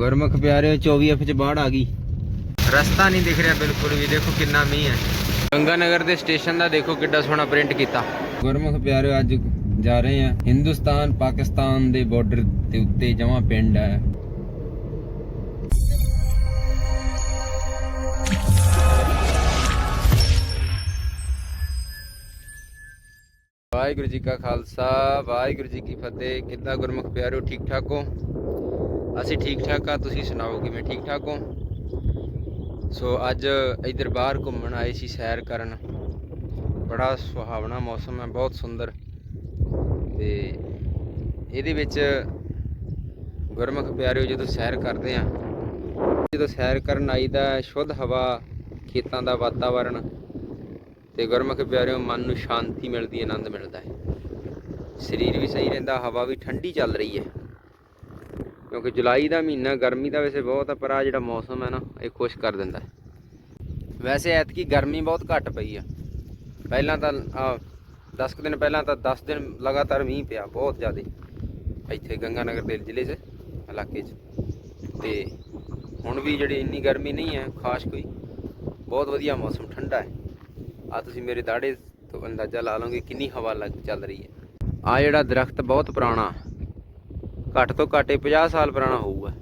ਗੁਰਮੁਖ ਪਿਆਰੇ 24F ਚ ਬਾੜ ਆ ਗਈ। ਰਸਤਾ ਨਹੀਂ ਦਿਖ ਰਿਹਾ ਬਿਲਕੁਲ ਵੀ, ਦੇਖੋ ਕਿੰਨਾ ਮੀਂਹ ਹੈ। ਗੰਗਾ ਨਗਰ ਦੇ ਸਟੇਸ਼ਨ ਦਾ ਦੇਖੋ ਕਿੱਡਾ ਸੋਹਣਾ ਪ੍ਰਿੰਟ ਕੀਤਾ। ਗੁਰਮੁਖ ਪਿਆਰਿਓ, ਅੱਜ ਜਾ ਰਹੇ ਆ ਹਿੰਦੁਸਤਾਨ, ਪਾਕਿਸਤਾਨ ਦੇ ਬਾਰਡਰ ਦੇ ਉੱਤੇ ਜਮਾ ਪਿੰਡ ਹੈ। ਵਾਹਿਗੁਰੂ ਜੀ ਕਾ ਖਾਲਸਾ, ਵਾਹਿਗੁਰੂ ਜੀ ਕੀ ਫਤਿਹ। ਕਿੱਦਾਂ ਗੁਰਮੁਖ ਪਿਆਰਿਓ, ਠੀਕ ਠਾਕ ਹੋ? ਅਸੀਂ ਠੀਕ ਠਾਕ ਆ, ਤੁਸੀਂ ਸੁਣਾਓ, ਕਿਵੇਂ ਠੀਕ ਠਾਕ ਹੋ? ਸੋ ਅੱਜ ਇੱਧਰ ਬਾਹਰ ਘੁੰਮਣ ਆਏ ਸੀ ਸੈਰ ਕਰਨ। ਬੜਾ ਸੁਹਾਵਣਾ ਮੌਸਮ ਹੈ, ਬਹੁਤ ਸੁੰਦਰ। ਤੇ ਇਹਦੇ ਵਿੱਚ ਗੁਰਮੁਖ ਪਿਆਰਿਓ, ਜਦੋਂ ਸੈਰ ਕਰਦੇ ਆ, ਜਦੋਂ ਸੈਰ ਕਰਨ ਆਈਦਾ ਸ਼ੁੱਧ ਹਵਾ, ਖੇਤਾਂ ਦਾ ਵਾਤਾਵਰਣ ਤੇ ਗੁਰਮੁਖ ਪਿਆਰਿਓ, ਮਨ ਨੂੰ ਸ਼ਾਂਤੀ ਮਿਲਦੀ ਹੈ ਆਨੰਦ ਮਿਲਦਾ ਹੈ। ਸਰੀਰ ਵੀ ਸਹੀ ਰਹਿੰਦਾ, ਹਵਾ ਵੀ ਠੰਡੀ ਚੱਲ ਰਹੀ ਹੈ। ਕਿਉਂਕਿ ਜੁਲਾਈ ਦਾ ਮਹੀਨਾ, ਗਰਮੀ ਦਾ ਵੈਸੇ ਬਹੁਤ ਆ, ਪਰ ਆ ਜਿਹੜਾ ਮੌਸਮ ਹੈ ਨਾ, ਇਹ ਖੁਸ਼ ਕਰ ਦਿੰਦਾ ਵੈਸੇ ਐਤਕੀ ਗਰਮੀ ਬਹੁਤ ਘੱਟ ਪਈ ਆ। ਪਹਿਲਾਂ ਤਾਂ, ਆ 10 ਕੁ ਦਿਨ ਪਹਿਲਾਂ ਤਾਂ 10 ਦਿਨ ਲਗਾਤਾਰ ਮੀਂਹ ਪਿਆ, ਬਹੁਤ ਜ਼ਿਆਦਾ। ਇੱਥੇ ਗੰਗਾਨਗਰ ਦੇ ਜ਼ਿਲ੍ਹੇ 'ਚ, ਇਲਾਕੇ 'ਚ। ਤੇ ਹੁਣ ਵੀ ਜਿਹੜੀ ਇੰਨੀ ਗਰਮੀ ਨਹੀਂ ਹੈ, ਖਾਸ ਕੋਈ, ਬਹੁਤ ਵਧੀਆ ਮੌਸਮ, ਠੰਡਾ ਹੈ। ਆ ਤੁਸੀਂ ਮੇਰੇ ਦਾੜੇ ਤੋਂ ਅੰਦਾਜ਼ਾ ਲਾ ਲਓਗੇ, ਕਿੰਨੀ ਹਵਾ ਲੱਗ, ਚੱਲ ਰਹੀ ਹੈ। ਆ ਜਿਹੜਾ ਦਰਖਤ ਬਹੁਤ ਪੁਰਾਣਾ ਘੱਟ ਤੋਂ ਘੱਟ ਇਹ 50 ਸਾਲ ਪੁਰਾਣਾ ਹੋਊਗਾ।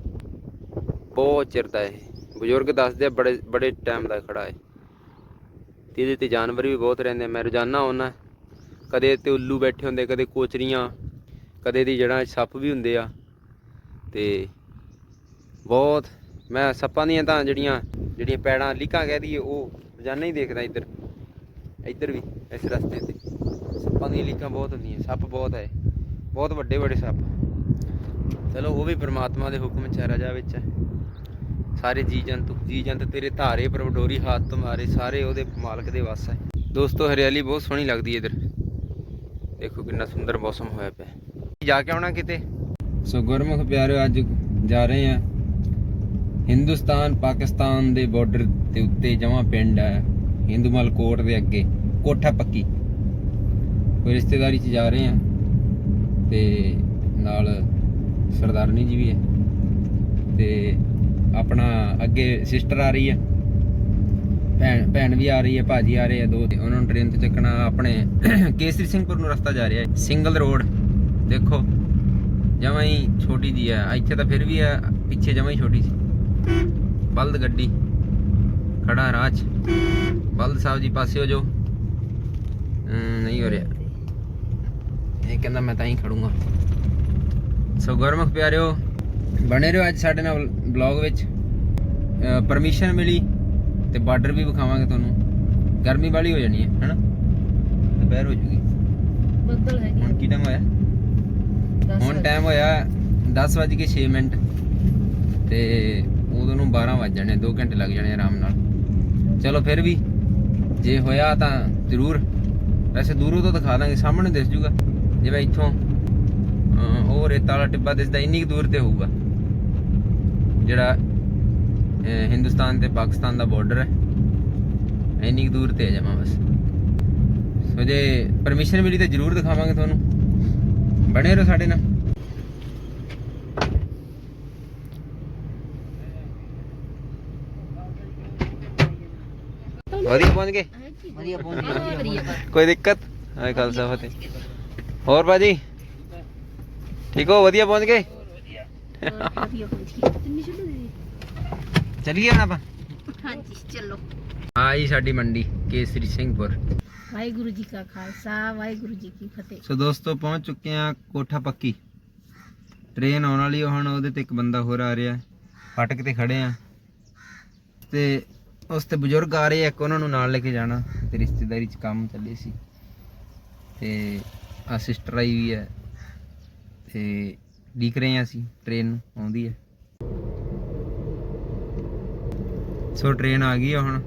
ਬਹੁਤ ਚਿਰ ਦਾ ਇਹ। ਬਜ਼ੁਰਗ ਦੱਸਦੇ ਆ, ਬੜੇ ਬੜੇ ਟਾਈਮ ਦਾ ਖੜਾ ਹੈ ਤੇ ਇਹਦੇ ਤੇ ਜਾਨਵਰ ਵੀ ਬਹੁਤ ਰਹਿੰਦੇ ਮੈਂ ਰੋਜ਼ਾਨਾ ਆਉਣਾ ਕਦੇ ਤੇ ਉੱਲੂ ਬੈਠੇ ਹੁੰਦੇ, ਕਦੇ ਕੋਚਰੀਆਂ, ਕਦੇ ਦੀ ਜੜ੍ਹਾਂ ਸੱਪ ਵੀ ਹੁੰਦੇ ਆ। ਤੇ ਬਹੁਤ, ਮੈਂ ਸੱਪਾਂ ਦੀਆਂ ਤਾਂ ਜਿਹੜੀਆਂ ਜਿਹੜੀਆਂ ਪੈੜਾਂ, ਲੀਕਾਂ ਕਹਿ ਦਈਏ, ਉਹ ਰੋਜ਼ਾਨਾ ਹੀ ਦੇਖਦਾ ਇੱਧਰ। ਇੱਧਰ ਵੀ, ਇਸ ਰਸਤੇ ਤੇ। ਸੱਪਾਂ ਦੀਆਂ ਲੀਕਾਂ ਬਹੁਤ ਹੁੰਦੀਆਂ। ਸੱਪ ਬਹੁਤ ਹੈ ਬਹੁਤ ਵੱਡੇ ਵੱਡੇ ਸੱਪ। ਚਲੋ, ਉਹ ਵੀ ਪ੍ਰਮਾਤਮਾ ਦੇ ਹੁਕਮ ਚ ਰਾਜਾ ਵਿੱਚ ਹੈ। ਸਾਰੇ ਜੀ ਜੰਤੂ, ਜੀ ਜੰਤ ਤੇਰੇ ਧਾਰੇ ਪਰ ਵਡੋਰੀ ਹੱਥ ਤੁਮਾਰੇ ਸਾਰੇ ਉਹਦੇ ਮਾਲਕ ਦੇ ਵੱਸ ਹੈ। ਦੋਸਤੋ, ਹਰਿਆਲੀ ਬਹੁਤ ਸੋਹਣੀ ਲੱਗਦੀ ਹੈ ਇਧਰ। ਦੇਖੋ ਕਿੰਨਾ ਸੁੰਦਰ ਮੌਸਮ ਹੋਇਆ ਪਿਆ। ਜਾ ਕੇ ਆਉਣਾ ਕਿਤੇ? ਸੋ ਗੁਰਮੁਖ ਪਿਆਰਿਓ, ਅੱਜ ਜਾ ਰਹੇ ਆ ਹਿੰਦੁਸਤਾਨ, ਪਾਕਿਸਤਾਨ ਦੇ ਬਾਰਡਰ ਦੇ ਉੱਤੇ ਜਮਾ ਪਿੰਡ ਹੈ ਹਿੰਦੂਮਲ ਕੋਟ ਦੇ ਅੱਗੇ। ਕੋਠਾ ਪੱਕੀ। ਕੋਈ ਰਿਸ਼ਤੇਦਾਰੀ 'ਚ ਜਾ ਰਹੇ ਆ ਤੇ ਨਾਲ ਸਰਦਾਰਨੀ ਜੀ ਵੀ ਹੈ। ਤੇ ਆਪਣਾ ਅੱਗੇ ਸਿਸਟਰ ਆ ਰਹੀ ਹੈ। ਭੈਣ ਭੈਣ ਵੀ ਆ ਰਹੀ ਹੈ, ਭਾਜੀ ਆ ਰਹੇ ਆ ਦੋ। ਤੇ ਉਹਨਾਂ ਨੂੰ ਟ੍ਰੇਨ ਤੇ ਚੱਕਣਾ, ਆਪਣੇ ਕੇਸਰੀ ਸਿੰਘਪੁਰ ਨੂੰ ਰਸਤਾ ਜਾ ਰਿਹਾ ਹੈ। ਸਿੰਗਲ ਰੋਡ ਦੇਖੋ, ਜਮਾਂ ਹੀ ਛੋਟੀ ਜੀ ਹੈ। ਇੱਥੇ ਤਾਂ ਫਿਰ ਵੀ ਹੈ, ਪਿੱਛੇ ਜਮਾਂ ਹੀ ਛੋਟੀ ਸੀ। ਬਲਦ ਗੱਡੀ, ਖੜਾ ਰਾਜ 'ਚ। ਬਲਦ ਸਾਹਿਬ ਜੀ ਪਾਸੇ ਹੋ ਜਾਓ। ਨਹੀਂ ਹੋ ਰਿਹਾ। ਇਹ ਕਹਿੰਦਾ ਮੈਂ ਤਾਂ ਹੀ ਖੜੂੰਗਾ। ਸੋ ਗੁਰਮੁਖ ਪਿਆਰਿਓ ਬਣੇ ਰਹੋ ਅੱਜ ਸਾਡੇ ਨਾਲ ਬਲੌਗ ਵਿੱਚ। ਪਰਮਿਸ਼ਨ ਮਿਲੀ ਤੇ ਬਾਰਡਰ ਵੀ ਵਿਖਾਵਾਂਗੇ ਤੁਹਾਨੂੰ। ਗਰਮੀ ਵਾਲੀ ਹੋ ਜਾਣੀ ਹੈ ਹੈਨਾ? ਦੁਪਹਿਰ ਹੋ ਜੂਗੀ। ਬੱਦਲ ਹੁਣ ਕੀ ਟਾਈਮ ਹੋਇਆ? ਹੁਣ ਟਾਈਮ ਹੋਇਆ 10:06 ਮਿੰਟ। ਤੇ ਉਦੋਂ ਨੂੰ 12 ਵੱਜ ਜਾਣੇ 2 ਘੰਟੇ ਲੱਗ ਜਾਣੇ ਆਰਾਮ ਨਾਲ। ਚਲੋ ਫਿਰ ਵੀ ਜੇ ਹੋਇਆ ਤਾਂ ਜ਼ਰੂਰ। ਵੈਸੇ ਦੂਰੋਂ ਤੋਂ ਦਿਖਾ ਦਾਂਗੇ ਸਾਹਮਣੇ ਦਿਸ ਜੂਗਾ। ਜਿਵੇਂ ਇੱਥੋਂ ਉਹ ਰੇਤਾ ਵਾਲਾ ਟਿੱਬਾ ਦਿਸਦਾ ਇੰਨੀ ਦੂਰ ਤੇ ਹੋਊਗਾ। ਜਿਹੜਾ ਹਿੰਦੁਸਤਾਨ ਤੇ ਪਾਕਿਸਤਾਨ ਦਾ ਬਾਰਡਰ ਹੈ। ਇੰਨੀ ਦੂਰ ਤੇ ਜਮਾ ਬਸ। ਸੋ ਜੇ ਪਰਮਿਸ਼ਨ ਮਿਲੀ ਤਾਂ ਜ਼ਰੂਰ ਦਿਖਾਵਾਂਗੇ ਤੁਹਾਨੂੰ। ਬਣੇ ਰਹੋ ਸਾਡੇ ਨਾਲ। ਵਧੀਆ ਪਹੁੰਚ ਗਏ? ਵਧੀਆ ਪਹੁੰਚ ਗਏ। ਕੋਈ ਦਿੱਕਤ? ਹਾਏ ਖਾਲਸਾ ਫਤਿਹ। ਹੋਰ ਬਾਜੀ ਠੀਕ ਹੋ? ਵਧੀਆ ਪਹੁੰਚ ਗਏ? ਚਲੀਏ ਹੁਣ ਆਪਾਂ? ਹਾਂਜੀ ਚਲੋ। ਆਈ ਸਾਡੀ ਮੰਡੀ ਕੇਸਰੀ ਸਿੰਘਪੁਰ। ਵਾਹਿਗੁਰੂ ਜੀ ਕਾ ਖਾਲਸਾ ਵਾਹਿਗੁਰੂ ਜੀ ਕੀ ਫਤਿਹ। ਸੋ ਦੋਸਤੋ ਪਹੁੰਚ ਚੁੱਕੇ ਆ ਕੋਠਾ ਪੱਕੀ। ਟ੍ਰੇਨ ਆਉਣ ਵਾਲੀ ਆ, ਹੁਣ ਉਹਦੇ ਤੇ ਇੱਕ ਬੰਦਾ ਹੋਰ ਆ ਰਿਹਾ। ਫਾਟਕ ਤੇ ਖੜੇ ਆ ਤੇ ਉਸ ਤੇ ਬਜ਼ੁਰਗ ਆ ਰਹੇ ਆ ਇੱਕ ਉਹਨਾਂ ਨੂੰ ਨਾਲ ਲੈ ਕੇ ਜਾਣਾ। ਤੇ ਰਿਸ਼ਤੇਦਾਰੀ ਚ ਕੰਮ ਚੱਲੇ ਸੀ। ਤੇ ਆ ਸਿਸਟਰ ਆਈ ਵੀ ਹੈ। ਤੇ ਡੀਕ ਰਹੇ ਆ ਅਸੀਂ ਟ੍ਰੇਨ ਨੂੰ, ਆਉਂਦੀ ਹੈ। ਸੋ ਟ੍ਰੇਨ ਆ ਗਈ ਆ ਹੁਣ।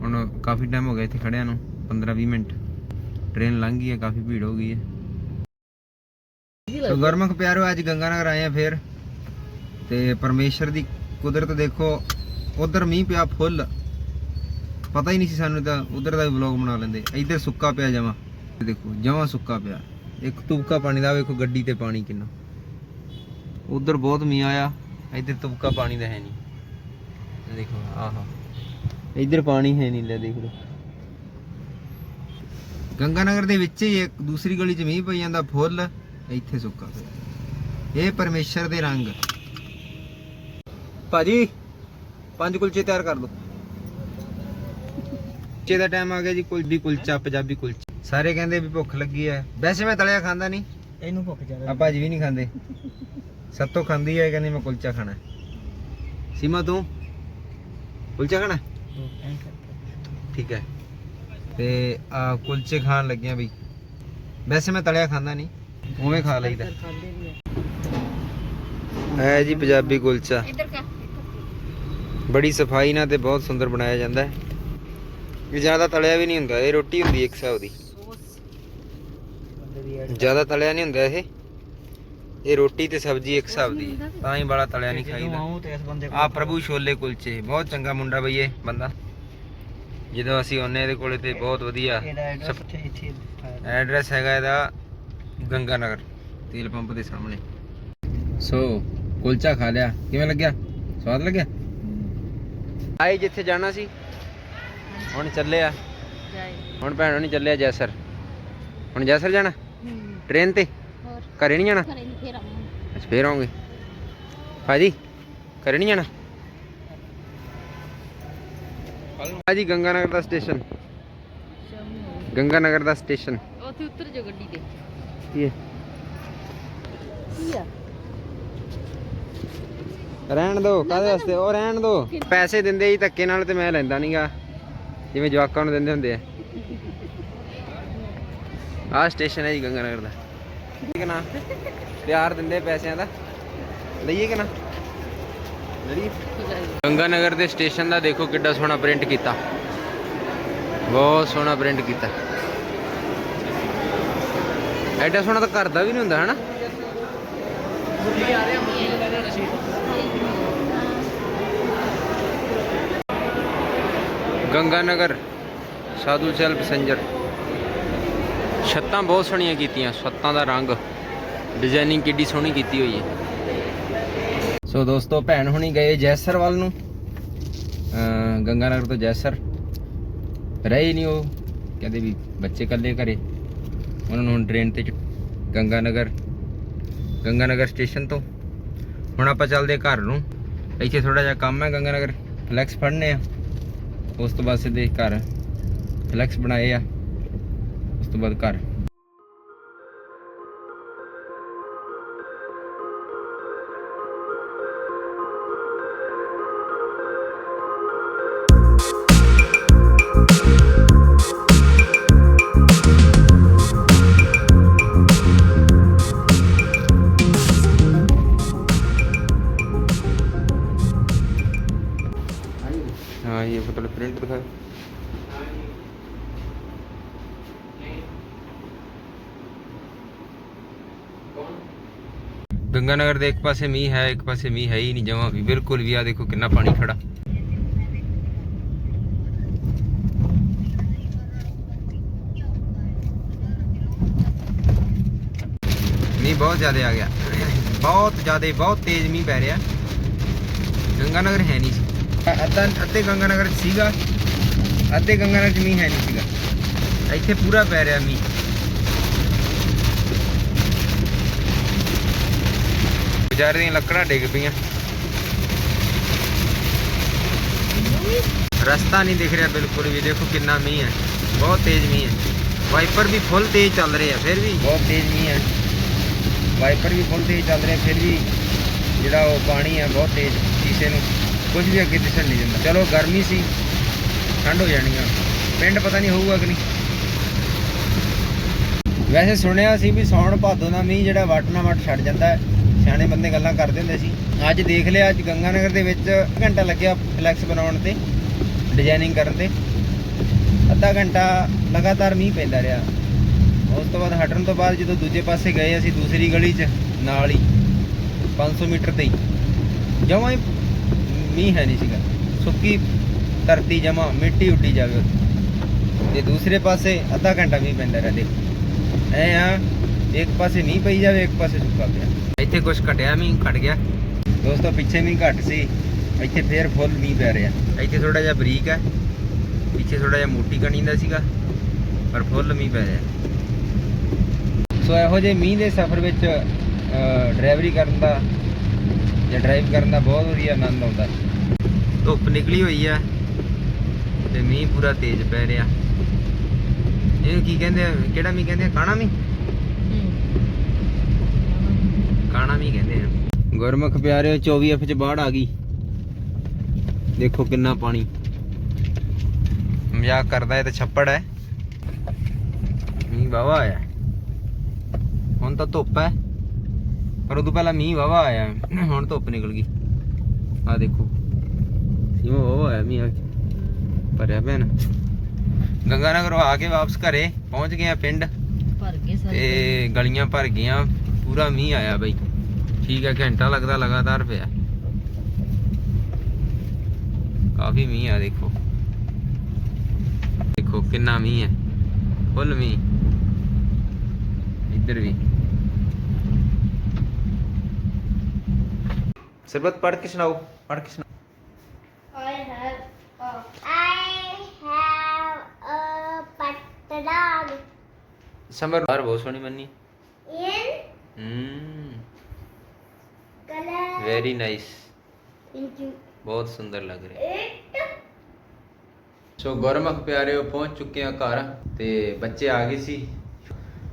ਹੁਣ ਕਾਫੀ ਟਾਈਮ ਹੋ ਗਿਆ ਇੱਥੇ ਖੜਿਆਂ ਨੂੰ 15 20 ਮਿੰਟ। ਟ੍ਰੇਨ ਲੰਘ ਗਈ ਹੈ, ਕਾਫੀ ਭੀੜ ਹੋ ਗਈ ਹੈ। ਸੋ ਗੁਰਮੁਖ ਪਿਆਰੋ, ਅੱਜ ਗੰਗਾਨਗਰ ਆਏ ਆ ਫੇਰ। ਤੇ ਪਰਮੇਸ਼ਰ ਦੀ ਕੁਦਰਤ ਦੇਖੋ, ਉਧਰ ਮੀਂਹ ਪਿਆ ਫੁੱਲ। ਪਤਾ ਹੀ ਨਹੀਂ ਸੀ ਸਾਨੂੰ ਤਾਂ, ਉਧਰ ਦਾ ਵੀ ਵਲੌਗ ਬਣਾ ਲੈਂਦੇ। ਇੱਧਰ ਸੁੱਕਾ ਪਿਆ ਜਮਾ। ਦੇਖੋ, ਜਮਾ ਸੁੱਕਾ ਪਿਆ। ਇੱਕ ਤੁਬਕਾ ਪਾਣੀ ਦਾ ਵੇਖੋ ਗੱਡੀ ਤੇ ਪਾਣੀ ਕਿੰਨਾ। ਉਧਰ ਬਹੁਤ ਮੀਂਹ ਆਇਆ, ਇੱਧਰ ਤੁਬਕਾ ਪਾਣੀ ਦਾ ਹੈ ਨਹੀਂ। ਇਹ ਦੇਖੋ, ਆਹਾ। ਇੱਧਰ ਪਾਣੀ ਹੈ ਨਹੀਂ, ਲੈ ਦੇਖ ਲਓ। ਗੰਗਾ ਨਗਰ ਦੇ ਵਿੱਚ ਹੀ ਇੱਕ ਦੂਸਰੀ ਗਲੀ 'ਚ ਮੀਂਹ ਪਈ ਜਾਂਦਾ, ਫੁੱਲ, ਇੱਥੇ ਸੁੱਕਾ ਇਹ ਪਰਮੇਸ਼ਰ ਦੇ ਰੰਗ। ਭਾਜੀ, ਪੰਜ ਕੁਲਚੇ ਤਿਆਰ ਕਰ ਦੋ ਕੁਲਚੇ ਦਾ ਟਾਈਮ ਆ ਗਿਆ ਜੀ, ਕੁਲਚੀ ਕੁਲਚਾ, ਪੰਜਾਬੀ ਕੁਲਚਾ। ਸਾਰੇ ਕਹਿੰਦੇ ਵੀ ਭੁੱਖ ਲੱਗੀ ਹੈ ਵੈਸੇ ਮੈਂ ਤਲਿਆ ਖਾਂਦਾ ਨਹੀਂ। ਇਹਨੂੰ ਭੁੱਖ ਜ਼ਿਆਦਾ ਆਪਾਂ ਅੱਜ ਵੀ ਨਹੀਂ ਖਾਂਦੇ। ਸੱਤੋਂ ਖਾਂਦੀ ਹੈ ਕਹਿੰਦੀ ਮੈਂ ਕੁਲਚਾ ਖਾਣਾ। ਹੈ। ਸੀਮਾ ਤੂੰ ਕੁਲਚਾ ਖਾਣਾ? ਹੈ? ਠੀਕ ਹੈ ਤੇ ਆ ਕੁਲਚੇ ਖਾਣ ਲੱਗਿਆ ਬਈ। ਵੈਸੇ ਮੈਂ ਤਲਿਆ ਖਾਂਦਾ ਨਹੀਂ। ਉਵੇਂ ਖਾ ਲਈਦਾ। ਖਾਂਦੇ ਵੀ ਹੈ ਜੀ ਪੰਜਾਬੀ ਕੁਲਚਾ। ਇੱਧਰ ਕਾ ਬੜੀ ਸਫ਼ਾਈ ਨਾਲ ਤੇ ਬਹੁਤ ਸੁੰਦਰ ਬਣਾਇਆ ਜਾਂਦਾ ਹੈ ਇਹ ਜ਼ਿਆਦਾ ਤਲਿਆ ਵੀ ਨਹੀਂ ਹੁੰਦਾ ਇਹ ਰੋਟੀ ਹੁੰਦੀ ਇੱਕ ਹਿਸਾਬ ਦੀ। ਐਡ ਜ਼ਿਆਦਾ ਤਲਿਆ ਨਹੀਂ ਹੁੰਦਾ ਇਹ। ਇਹ ਰੋਟੀ ਤੇ ਸਬਜ਼ੀ ਇੱਕ ਹਿਸਾਬ ਦੀ। ਹੈ। ਤਾਂ ਹੀ ਬੜਾ ਤਲਿਆ ਨਹੀਂ ਖਾਈਦਾ। ਆਊਂ ਤੇ ਇਸ ਬੰਦੇ ਆ ਪ੍ਰਭੂ ਛੋਲੇ ਕੁਲਚੇ ਬਹੁਤ ਚੰਗਾ ਮੁੰਡਾ ਬਈ ਇਹ ਬੰਦਾ। ਜਦੋਂ ਅਸੀਂ ਉਹਨੇ ਇਹਦੇ ਕੋਲੇ ਤੇ ਬਹੁਤ ਵਧੀਆ। ਇਹਦਾ ਐਡਰੈਸ ਇੱਥੇ ਇੱਥੇ ਆਇਆ। ਐਡਰੈਸ ਹੈਗਾ ਇਹਦਾ ਗੰਗਾ ਨਗਰ ਤੇਲ ਪੰਪ ਦੇ ਸਾਹਮਣੇ। ਸੋ ਕੁਲਚਾ ਖਾ ਲਿਆ। ਕਿਵੇਂ ਲੱਗਿਆ? ਸਵਾਦ ਲੱਗਿਆ? ਆਏ ਜਿੱਥੇ ਜਾਣਾ ਸੀ ਹੁਣ ਚੱਲੇ ਆ। ਹੁਣ ਭੈਣ ਨਹੀਂ ਚੱਲਿਆ ਜੈਸਰ। ਹੁਣ ਜੈਸਰ ਜਾਣਾ? ਟ੍ਰੇਨ ਤੇ? ਹੋਰ। ਘਰੇ ਨਹੀਂ ਜਾਣਾ? ਘਰੇ ਨਹੀਂ ਫੇਰ ਆਵਾਂਗੇ। ਅੱਛਾ ਫੇਰ ਆਉਂਗੇ ਭਾਜੀ ਘਰੇ ਨਹੀਂ ਜਾਣਾ? ਭਾਜੀ ਗੰਗਾ ਨਗਰ ਦਾ ਸਟੇਸ਼ਨ। ਗੰਗਾ ਨਗਰ ਦਾ ਸਟੇਸ਼ਨ। ਉੱਥੇ ਉੱਤਰ ਜੋ ਗੱਡੀ ਦੇ ਕੀ ਹੈ? ਕੀ ਆ? ਰਹਿਣ ਦੋ ਕਾਹਦੇ ਵਾਸਤੇ? ਉਹ ਰਹਿਣ ਦੋ। ਪੈਸੇ ਦਿੰਦੇ ਹੀ ਧੱਕੇ ਨਾਲ ਤੇ ਮੈਂ ਲੈਂਦਾ ਨਹੀਂਗਾ ਜਿਵੇਂ ਜਵਾਕਾਂ ਨੂੰ ਦਿੰਦੇ ਹੁੰਦੇ ਆ। ਆਹ ਸਟੇਸ਼ਨ ਹੈ ਜੀ ਗੰਗਾਨਗਰ ਦਾ। ਠੀਕ ਨਾ? ਪਿਆਰ ਦਿੰਦੇ ਪੈਸਿਆਂ ਦਾ। ਲਈਏ ਕਿ ਨਾ? ਲਈਏ। ਗੰਗਾ ਦੇ ਸਟੇਸ਼ਨ ਦਾ ਦੇਖੋ ਕਿੱਡਾ ਸੋਹਣਾ ਪ੍ਰਿੰਟ ਕੀਤਾ। ਬਹੁਤ ਸੋਹਣਾ ਪ੍ਰਿੰਟ ਕੀਤਾ। ਐਡਾ ਸੋਹਣਾ ਤਾਂ ਘਰ ਦਾ ਵੀ ਨਹੀਂ ਹੁੰਦਾ, ਹਨਾ? ਗੰਗਾ ਨਗਰ ਸਾਧੂ ਸੈਲ ਪੈਸੇਂਜਰ ਛੱਤਾਂ ਬਹੁਤ ਸੋਹਣੀਆਂ ਕੀਤੀਆਂ, ਛੱਤਾਂ ਦਾ ਰੰਗ ਡਿਜ਼ਾਈਨਿੰਗ ਕਿੱਡੀ ਸੋਹਣੀ ਕੀਤੀ ਹੋਈ ਹੈ। ਸੋ ਦੋਸਤੋ, ਭੈਣ ਹੁਣੀ ਗਏ ਜੈਸਰ ਵੱਲ ਨੂੰ। ਅਮ ਗੰਗਾ ਨਗਰ ਤੋਂ ਜੈਸਰ। ਰਹੇ ਨਹੀਂ ਉਹ, ਕਹਿੰਦੇ ਵੀ ਬੱਚੇ ਇਕੱਲੇ ਘਰੇ। ਉਹਨਾਂ ਨੂੰ ਹੁਣ ਟ੍ਰੇਨ ਤੇ ਚ- ਗੰਗਾ ਨਗਰ ਗੰਗਾ ਨਗਰ ਸਟੇਸ਼ਨ ਤੋਂ। ਹੁਣ ਆਪਾਂ ਚੱਲਦੇ ਘਰ ਨੂੰ। ਇੱਥੇ ਥੋੜਾ ਜਿਹਾ ਕੰਮ ਹੈ ਗੰਗਾ ਨਗਰ ਫਲੈਕਸ ਫੜਨੇ ਆ। ਉਸ ਤੋਂ ਬਾਅਦ ਸਿੱਧੇ ਘਰ ਫਲੈਕਸ ਬਣਾਏ ਆ। ਤੋਂ ਬਾਅਦ ਘਰ हाँ ਗੰਗਾਨਗਰ ਦੇ ਇੱਕ ਪਾਸੇ ਮੀਂਹ ਹੈ, ਇੱਕ ਪਾਸੇ ਮੀਂਹ ਹੈ ਹੀ ਨਹੀਂ, ਜਮਾ ਵੀ ਬਿਲਕੁਲ ਵੀ ਆ ਦੇਖੋ ਕਿੰਨਾ ਪਾਣੀ ਖੜਾ। ਮੀਂਹ ਬਹੁਤ ਜ਼ਿਆਦਾ ਆ ਗਿਆ। ਬਹੁਤ ਜ਼ਿਆਦਾ, ਬਹੁਤ ਤੇਜ਼ ਮੀਂਹ ਪੈ ਰਿਹਾ। ਗੰਗਾ ਨਗਰ ਹੈ ਨਹੀਂ ਸੀ। ਅੱਧਾ, ਅੱਧੇ ਗੰਗਾਨਗਰ ਸੀਗਾ, ਅੱਧੇ ਗੰਗਾ ਨਗਰ 'ਚ ਮੀਂਹ ਹੈ ਨਹੀਂ ਸੀਗਾ। ਇੱਥੇ ਪੂਰਾ ਪੈ ਰਿਹਾ ਮੀਂਹ। ਵਿਚਾਰੇ ਦੀਆਂ ਲੱਕੜਾਂ ਡਿੱਗ ਪਈਆਂ। ਰਸਤਾ ਨਹੀਂ ਦਿਖ ਰਿਹਾ ਬਿਲਕੁਲ ਵੀ, ਦੇਖੋ ਕਿੰਨਾ ਮੀਂਹ ਹੈ। ਬਹੁਤ ਤੇਜ਼ ਮੀਂਹ ਹੈ। ਵਾਈਪਰ ਵੀ ਫੁੱਲ ਤੇਜ਼ ਚੱਲ ਰਹੇ ਆ, ਫਿਰ ਵੀ। ਬਹੁਤ ਤੇਜ਼ ਮੀਂਹ ਹੈ। ਵਾਈਪਰ ਵੀ ਫੁੱਲ ਤੇਜ਼ ਚੱਲ ਰਿਹਾ, ਫਿਰ ਵੀ ਜਿਹੜਾ ਉਹ ਪਾਣੀ ਹੈ, ਬਹੁਤ ਤੇਜ਼ ਕਿਸੇ ਨੂੰ ਕੁਝ ਵੀ ਅੱਗੇ ਦਿਸਣ ਨਹੀਂ ਦਿੰਦਾ। ਚਲੋ ਗਰਮੀ ਸੀ, ਠੰਡ ਹੋ ਜਾਣੀ ਆ। ਪਿੰਡ ਪਤਾ ਨਹੀਂ ਹੋਊਗਾ ਕਿ ਨਹੀਂ। ਵੈਸੇ ਸੁਣਿਆ ਸੀ ਵੀ ਸੌਣ ਭਾਦੋ ਦਾ ਮੀਂਹ ਜਿਹੜਾ ਵੱਟ ਨਾ ਵੱਟ ਛੱਡ ਜਾਂਦਾ ਹੈ। ਸਿਆਣੇ ਬੰਦੇ ਗੱਲਾਂ ਕਰਦੇ ਹੁੰਦੇ ਸੀ। ਅੱਜ ਦੇਖ ਲਿਆ, ਅੱਜ ਗੰਗਾਨਗਰ ਦੇ ਵਿੱਚ ਘੰਟਾ ਲੱਗਿਆ ਫਲੈਕਸ ਬਣਾਉਣ ਤੇ ਡਿਜ਼ਾਈਨਿੰਗ ਕਰਨ ਤੇ। ਅੱਧਾ ਘੰਟਾ ਲਗਾਤਾਰ ਮੀਂਹ ਪੈਂਦਾ ਰਿਹਾ। ਉਸ ਤੋਂ ਬਾਅਦ ਹਟਣ ਤੋਂ ਬਾਅਦ ਜਦੋਂ ਦੂਜੇ ਪਾਸੇ ਗਏ ਅਸੀਂ ਦੂਸਰੀ ਗਲੀ 'ਚ, ਨਾਲ ਹੀ 500 ਮੀਟਰ ਤੇ ਹੀ। ਜਮਾਂ ਮੀਂਹ ਹੈ ਨਹੀਂ ਸੀਗਾ। ਸੁੱਕੀ ਧਰਤੀ ਜਮਾ, ਮਿੱਟੀ ਉੱਡੀ ਜਾਵੇ ਉੱਥੇ। ਤੇ ਦੂਸਰੇ ਪਾਸੇ ਅੱਧਾ ਘੰਟਾ ਮੀਂਹ ਪੈਂਦਾ ਰਿਹਾ, ਦੇਖੋ। ਐ ਆ, ਇੱਕ ਪਾਸੇ ਮੀਂਹ ਪਈ ਜਾਵੇ, ਇੱਕ ਪਾਸੇ ਸੁੱਕਾ ਪਿਆ। ਇੱਥੇ ਕੁਝ ਘਟਿਆ ਮੀਂਹ ਘਟ ਗਿਆ। ਦੋਸਤੋ ਪਿੱਛੇ ਮੀਂਹ ਘੱਟ ਸੀ। ਇੱਥੇ ਫੇਰ ਫੁੱਲ ਮੀਂਹ ਪੈ ਰਿਹਾ। ਇੱਥੇ ਥੋੜਾ ਜਿਹਾ ਬਰੀਕ ਹੈ। ਪਿੱਛੇ ਥੋੜਾ ਜਿਹਾ ਮੋਟੀ ਕਣੀ ਦਾ ਸੀਗਾ ਪਰ ਫੁੱਲ ਮੀਂਹ ਪੈ ਰਿਹਾ। ਸੋ ਇਹੋ ਜਿਹੇ ਮੀਂਹ ਦੇ ਸਫ਼ਰ ਵਿੱਚ ਡਰਾਈਵਰੀ ਕਰਨ ਦਾ ਜਾਂ ਡਰਾਈਵ ਕਰਨ ਦਾ ਬਹੁਤ ਵਧੀਆ ਆਨੰਦ ਆਉਂਦਾ। ਧੁੱਪ ਨਿਕਲੀ ਹੋਈ ਆ ਤੇ ਮੀਂਹ ਪੂਰਾ ਤੇਜ਼ ਪੈ ਰਿਹਾ। ਇਹ ਕੀ ਕਹਿੰਦੇ ਆ ਕਿਹੜਾ ਮੀਂਹ ਕਹਿੰਦੇ ਆ? ਕਾਣਾ ਮੀਂਹ? ਕਾਣਾ ਮੀਂਹ ਕਹਿੰਦੇ ਆ। ਗੁਰਮੁਖ ਪਿਆਰਿਓ 24 ਐਫ ਚ ਬਾੜ ਆ ਗਈ। ਦੇਖੋ ਕਿੰਨਾ ਪਾਣੀ। ਮਜ਼ਾਕ ਕਰਦਾ ਇਹ ਤਾਂ ਛੱਪੜ ਹੈ। ਮੀਂਹ ਵਾਵਾ ਆਇਆ। ਹੁਣ ਤਾਂ ਧੁੱਪ ਹੈ। ਪਰ ਉਦੋਂ ਪਹਿਲਾਂ ਮੀਂਹ ਵਾਵਾ ਆਇਆ। ਹੁਣ ਧੁੱਪ ਨਿਕਲ ਗਈ। ਆ ਦੇਖੋ। ਸੀਮਾ ਵਾਵਾ ਆਇਆ ਮੀਂਹ। ਭਰਿਆ ਪਿਆ ਨਾ। ਗੰਗਾ ਨਗਰੋਂ ਆ ਕੇ ਵਾਪਸ ਘਰੇ। ਪਹੁੰਚ ਗਏ ਆ ਪਿੰਡ। ਭਰ ਗਏ ਤੇ ਗਲੀਆਂ ਭਰ ਗਈਆਂ। ਪੂਰਾ ਮੀਂਹ ਆਇਆ ਬਈ। ਠੀਕ ਹੈ ਘੰਟਾ ਲੱਗਦਾ ਲਗਾਤਾਰ ਪਿਆ। ਕਾਫੀ ਮੀਂਹ ਆ ਦੇਖੋ। ਦੇਖੋ ਕਿੰਨਾ ਮੀਂਹ ਹੈ। ਫੁੱਲ ਮੀਂਹ। ਇੱਧਰ ਵੀ। ਸਰਬਤ ਪੜ੍ਹ ਕੇ ਸੁਣਾਓ ਪੜ੍ਹ ਕੇ ਸੁਣਾਓ a I have a pet dog ਸਮਰ ਬਹੁਤ ਸੋਹਣੀ ਮੰਨੀ ਹੂੰ। color ਵੈਰੀ ਨਾਈਸ into ਬਹੁਤ ਸੁੰਦਰ ਲੱਗ ਰਿਹਾ। ਸੋ ਗੁਰਮੁਖ ਪਿਆਰਿਓ ਪਹੁੰਚ ਚੁੱਕੇ ਆ ਘਰ ਤੇ ਬੱਚੇ ਆ ਗਏ ਸੀ।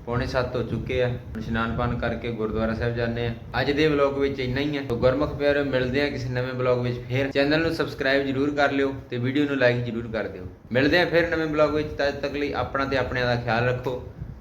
ਪੌਣੇ 7 ਹੋ ਚੁੱਕੇ ਆ। ਇਸ਼ਨਾਨ ਪਾਨ ਕਰਕੇ ਗੁਰਦੁਆਰਾ ਸਾਹਿਬ ਜਾਂਦੇ ਆ ਅੱਜ ਦੇ ਵਲੌਗ ਵਿੱਚ ਇੰਨਾ ਹੀ ਆ। ਸੋ ਗੁਰਮੁਖ ਪਿਆਰਿਓ ਮਿਲਦੇ ਆ ਕਿਸੇ ਨਵੇਂ ਵਲੌਗ ਵਿੱਚ ਫੇਰ। ਚੈਨਲ ਨੂੰ ਸਬਸਕ੍ਰਾਈਬ ਜਰੂਰ ਕਰ ਲਿਓ ਤੇ ਵੀਡੀਓ ਨੂੰ ਲਾਈਕ ਜਰੂਰ ਕਰ ਦਿਓ। ਮਿਲਦੇ ਆ ਫਿਰ ਨਵੇਂ ਵਲੌਗ ਵਿੱਚ। ਤਦ ਤੱਕ ਲਈ ਆਪਣਾ ਤੇ ਆਪਣਿਆਂ ਦਾ ਖਿਆਲ ਰੱਖੋ।